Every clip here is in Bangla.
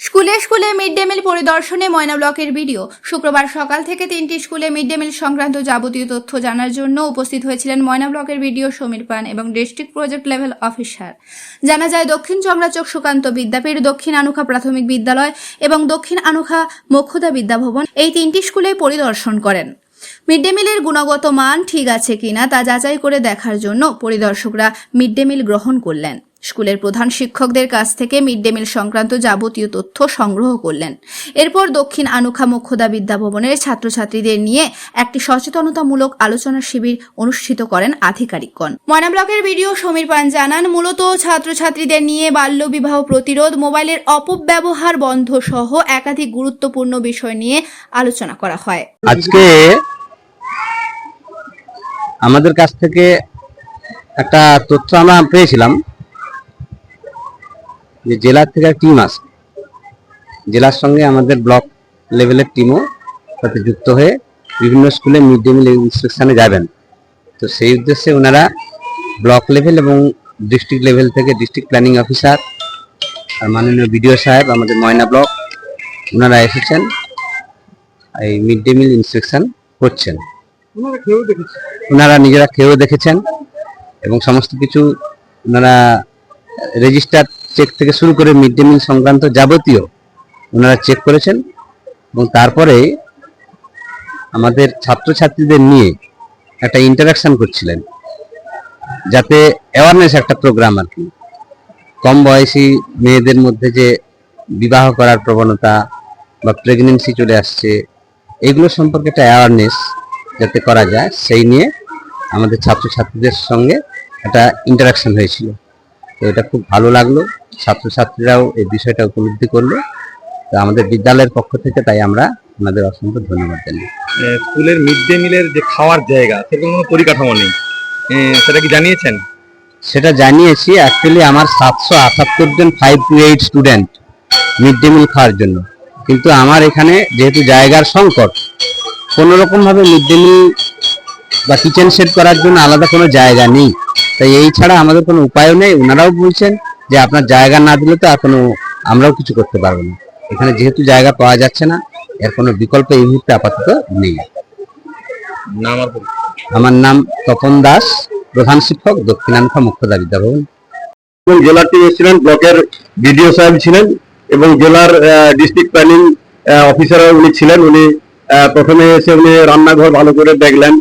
স্কুলে স্কুলে মিড ডে মিল পরিদর্শনে ময়না ব্লকের ভিডিও শুক্রবার সকাল থেকে তিনটি স্কুলে মিড ডে মিল সংক্রান্ত যাবতীয় তথ্য জানার জন্য উপস্থিত হয়েছিলেন ময়না ব্লকের ভিডিও সমীর পান এবং ডিস্ট্রিক্ট প্রজেক্ট লেভেল অফিসার। জানা যায়, দক্ষিণ চংরাচক সুকান্ত বিদ্যাপীঠ, দক্ষিণ আনুখা প্রাথমিক বিদ্যালয় এবং দক্ষিণ আনুখা মোক্ষদা বিদ্যাভবন এই তিনটি স্কুলে পরিদর্শন করেন। মিড ডে মিলের গুণগত মান ঠিক আছে কিনা তা যাচাই করে দেখার জন্য পরিদর্শকরা মিড ডে মিল গ্রহণ করলেন। স্কুলের প্রধান শিক্ষকদের কাছ থেকে মিড ডে মিল সংক্রান্ত যাবতীয় তথ্য সংগ্রহ করলেন। এরপর দক্ষিণ আনুখা মোক্ষদা বিদ্যাভবনের ছাত্রছাত্রীদের নিয়ে একটি সচেতনতামূলক আলোচনা শিবির অনুষ্ঠিত করেন আধিকারিকগণ। ময়না ব্লকের ভিডিও সমীর পান জানান মূলত ছাত্রছাত্রীদের নিয়ে বাল্যবিবাহ প্রতিরোধ মোবাইলের অপব্যবহার বন্ধ সহ একাধিক গুরুত্বপূর্ণ বিষয় নিয়ে আলোচনা করা হয়। আজকে আমাদের কাছ থেকে একটা তথ্য আমরা পেয়েছিলাম। যে জেলার থেকে টিম আসবে। জেলার সঙ্গে আমাদের ব্লক লেভেলের টিমও সাথে যুক্ত হয়ে বিভিন্ন স্কুলে মিড ডে মিল ইনস্ট্রাকশনে যাবেন। তো সেই উদ্দেশ্যে ওনারা ব্লক লেভেল এবং ডিস্ট্রিক্ট লেভেল থেকে ডিস্ট্রিক্ট প্ল্যানিং অফিসার আর মাননীয় বিডিও সাহেব আমাদের ময়না ব্লক ওনারা এসেছেন এই মিড ডে মিল ইনস্ট্রাকশন করছেন। ওনারা নিজেরা খেয়েও দেখেছেন এবং সমস্ত কিছু ওনারা রেজিস্টার চেক থেকে শুরু করে মিড ডে মিল সংক্রান্ত যাবতীয় ওনারা চেক করেছেন এবং তারপরে আমাদের ছাত্রছাত্রীদের নিয়ে একটা ইন্টারাকশন করছিলেন। যাতে অ্যাওয়ারনেস একটা প্রোগ্রাম আর কি। কম বয়সী মেয়েদের মধ্যে যে বিবাহ করার প্রবণতা বা প্রেগনেন্সি চলে আসছে, এগুলো সম্পর্কে একটা অ্যাওয়ারনেস যাতে করা যায়, সেই নিয়ে আমাদের ছাত্রছাত্রীদের সঙ্গে একটা ইন্টারাকশন হয়েছিল। তো এটা খুব ভালো লাগল। ছাত্রছাত্রীরাও এই বিষয়টা উপলব্ধি করল। তো আমাদের বিদ্যালয়ের পক্ষ থেকে তাই আমরা ওনাদের অসংখ্য ধন্যবাদ জানাই। স্কুলের মিড ডে মিলের যে খাওয়ার জায়গা সেরকম কোনো পরিকাঠামো নেই। সেটা কি জানিয়েছেন? সেটা জানিয়েছি। অ্যাকচুয়ালি আমার সাতশো আটাত্তর জন five two eight student mid day meal খাওয়ার জন্য। কিন্তু আমার এখানে যেহেতু জায়গার সংকট কোনোরকমভাবে মিড ডে মিল বা কিচেন সেট করার জন্য আলাদা কোনো জায়গা নেই। তাই এই ছাড়া আমাদের কোনো উপায়ও নেই। ওনারাও বলছেন যে আপনার জায়গা না দিলে তো আর কোনো আমরাও কিছু করতে পারব না। এখানে যেহেতু জায়গা পাওয়া যাচ্ছে না এর কোনো বিকল্প এই মুহূর্তে আপাতত নেই। আমার নাম তপন দাস প্রধান শিক্ষক দক্ষিণাঞ্চল মুখ্যদা বিদ্যাভবন এবং জেলার টিম এসেছিলেন ব্লকের বিডিও সাহেব ছিলেন এবং জেলার ডিস্ট্রিক্ট প্ল্যানিং অফিসার উনি ছিলেন। উনি প্রথমে এসে উনি রান্নাঘর ভালো করে দেখলেন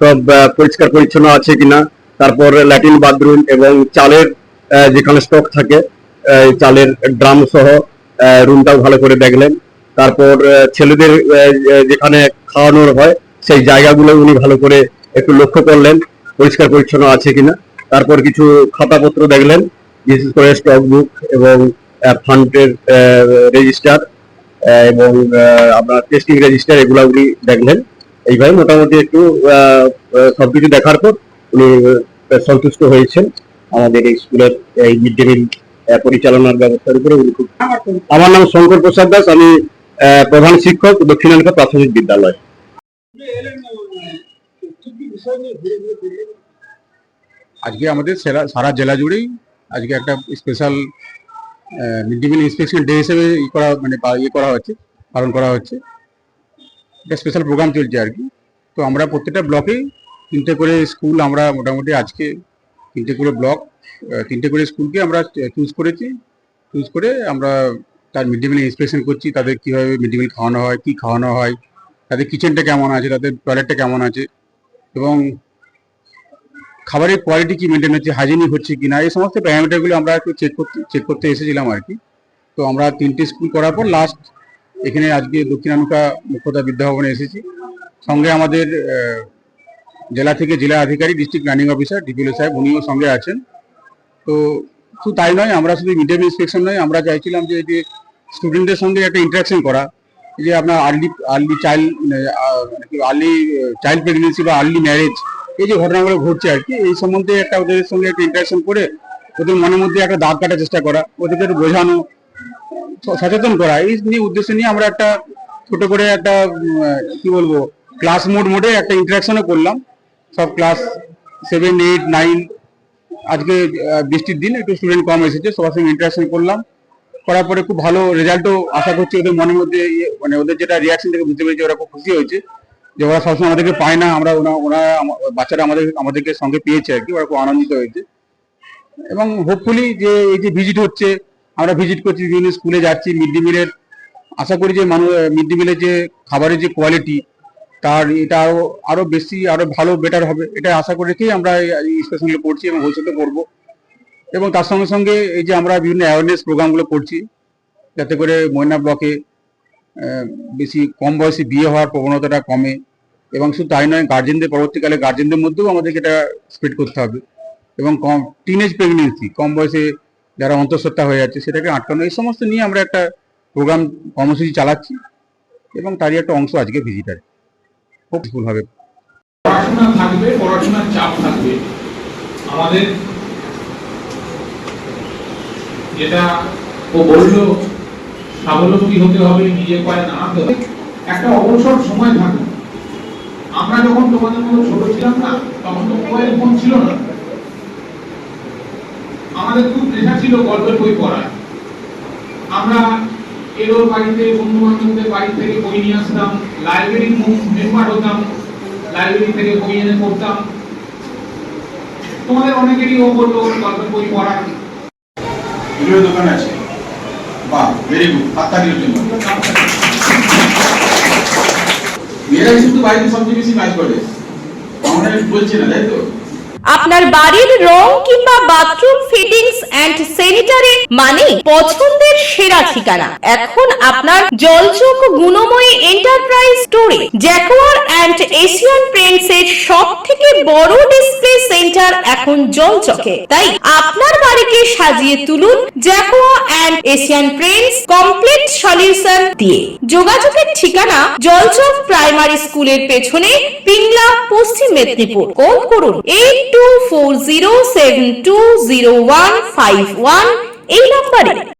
সব পরিষ্কার পরিচ্ছন্ন আছে কিনা। তারপর ল্যাট্রিন বাথরুম এবং চালের যেখানে স্টক থাকে চালের ড্রাম সহ রুমটাও ভালো করে দেখলেন। তারপর ছেলেদের যেখানে খাওয়ানোর হয়, সেই জায়গাগুলো উনি ভালো করে একটু লক্ষ্য করলেন, পরিষ্কার পরিচ্ছন্ন আছে কিনা। তারপর কিছু খাতাপত্র দেখলেন বিশেষ করে স্টক বুক এবং ফান্ডের রেজিস্টার এবং আপনার টেস্টিং রেজিস্টার এগুলো উনি দেখলেন। এইভাবে মোটামুটি একটু সবকিছু দেখার পর উনি সন্তুষ্ট হয়েছেন। আমাদের এই স্কুলের এই মিড ডে মিল পরিচালনার ব্যবস্থার উপরে উনি খুব আমার নাম শঙ্কর প্রসাদ দাস, আমি প্রধান শিক্ষক দক্ষিণাঞ্চল প্রাথমিক বিদ্যালয়। আজকে আমাদের সারা জেলা জুড়েই আজকে একটা special mid day meal inspection day হিসেবে করা মানে ইয়ে করা হচ্ছে, পালন করা হচ্ছে। একটা স্পেশাল প্রোগ্রাম চলছে আর কি। তো আমরা প্রত্যেকটা ব্লকেই তিনটে করে স্কুল আমরা মোটামুটি আজকে তিনটে করে ব্লক তিনটে করে স্কুলকে আমরা চুজ করেছি। চুজ করে আমরা তার মিড ডে মিল ইন্সপেকশন করছি, তাদের কীভাবে মিড ডে মিল খাওয়ানো হয়, কী খাওয়ানো হয়, তাদের কিচেনটা কেমন আছে, তাদের টয়লেটটা কেমন আছে এবং খাবারের কোয়ালিটি কি মেনটেন হচ্ছে হাইজেনিক হচ্ছে কি না এই সমস্ত প্যারামিটারগুলো আমরা একটু চেক করতে চেক করতে এসেছিলাম আর কি। তো আমরা তিনটে স্কুল করার পর লাস্ট এখানে আজকে দক্ষিণানুকা মুখ্যতা বিদ্যাভবনে এসেছি। সঙ্গে আমাদের জেলা থেকে জেলা আধিকারিক ডিস্ট্রিক্ট প্ল্যানিং অফিসার ডিপিএল সাহেব, উনিও সঙ্গে আছেন। তো শুধু তাই নয়, আমরা শুধু মিড ডে ইন্সপেকশন নয়, আমরা চাইছিলাম যে যে স্টুডেন্টদের সঙ্গে একটা ইন্টারাকশন করা। যে আপনার early early child early child pregnancy বা আর্লি ম্যারেজ এই যে ঘটনাগুলো ঘটছে আর কি, এই সম্বন্ধে একটা ওদের সঙ্গে একটা ইন্টারাকশন করে ওদের মনের মধ্যে একটা দাগ কাটার চেষ্টা করা, ওদেরকে একটু বোঝানো সচেতন করা, এই নিয়ে উদ্দেশ্য নিয়ে আমরা একটা ছোট করে একটা কি বলব ক্লাস মোড মোডে একটা ইন্টারাকশনও করলাম। সব ক্লাস সেভেন এইট নাইন আজকে বৃষ্টির দিন, একটু স্টুডেন্ট কম এসেছে, সবার সঙ্গে ইন্টারাকশন করলাম। করার পরে খুব ভালো রেজাল্টও আশা করছি ওদের মনের মধ্যে ইয়ে- মানে ওদের যেটা রিয়াকশন থেকে বুঝতে পেরেছি, ওরা খুব খুশি হয়েছে যে ওরা সবসময় আমাদেরকে পায় না, আমরা ওরা ওরা বাচ্চারা আমাদের, আমাদেরকে সঙ্গে পেয়েছে আর কি, ওরা খুব আনন্দিত হয়েছে। এবং হোপফুলি যে এই যে ভিজিট হচ্ছে, আমরা ভিজিট করছি, বিভিন্ন স্কুলে যাচ্ছি মিড ডে মিলের আশা করি যে মানুষ মিড ডে মিলের যে খাবারের যে কোয়ালিটি তার এটা আরও বেশি, আরও ভালো বেটার হবে। এটা আশা করে রেখেই আমরা স্টেশনগুলো করছি এবং ভবিষ্যতে করব এবং তার সঙ্গে সঙ্গে এই যে আমরা বিভিন্ন অ্যাওয়ারনেস প্রোগ্রামগুলো করছি, যাতে করে ময়না ব্লকে বেশি কম বয়সে বিয়ে হওয়ার প্রবণতাটা কমে। এবং শুধু তাই নয় গার্জেনদের পরবর্তীকালে গার্জেনদের মধ্যেও আমাদেরকে এটা স্প্রেড করতে হবে। এবং কম টিনেজ প্রেগনেন্সি কম বয়সে যারা অন্তঃসত্ত্বা হয়ে যাচ্ছে, সেটাকে আটকানো, এই সমস্ত নিয়ে আমরা একটা প্রোগ্রাম কর্মসূচি চালাচ্ছি। এবং তারই একটা অংশ আজকে ভিজিটার পড়াশোনা থাকবে, পড়াশোনার চাপ থাকবে। আমাদের যেটা ও বলল, স্বাবলম্বী হতে হবে, নিজের পায়ে দাঁড়াতে হবে। একটা অবসর সময় থাকবে। আমরা যখন তোমাদের মতো ছোট ছিলাম না, তখন তো মোবাইল ফোন ছিল না। আমাদের খুব নেশা ছিল গল্পের বই পড়ার। আমরা এলোর বাড়িতে বন্ধু বান্ধবদের বাড়ি থেকে বই নিয়ে আসতাম লাইব্রেরি মেম্বার হতাম লাইব্রেরি থেকে বই এনে পড়তাম। তোমাদের অনেকেরই ও বলল গল্পের বই ভিডিও দোকান আছে। বাহ ভেরি গুড হাততালির জন্য মেয়েরা কিন্তু বাড়িতে সবচেয়ে বেশি কাজ করে। আমরা বলছি না, তাই তো? আপনার বাড়ির রং কিংবা বাথরুম ফিটিংস এন্ড স্যানিটারি মানে পছন্দের সেরা ঠিকানা। এখন আপনার জলচক গুণময়ী এন্টারপ্রাইজ স্টোরে জ্যাকোয়ার এন্ড এশিয়ান পেন্টস এর সব থেকে বড় ডিসপ্লে সেন্টার এখন জলচকে। তাই আপনার বাড়িকে সাজিয়ে তুলুন Jaquar and Asian Paints complete solution দিয়ে। যোগাযোগের ঠিকানা জলচক প্রাইমারি স্কুলের পেছনে পিংলা, পশ্চিম মেদিনীপুর। কল করুন এইট এই নম্বরে।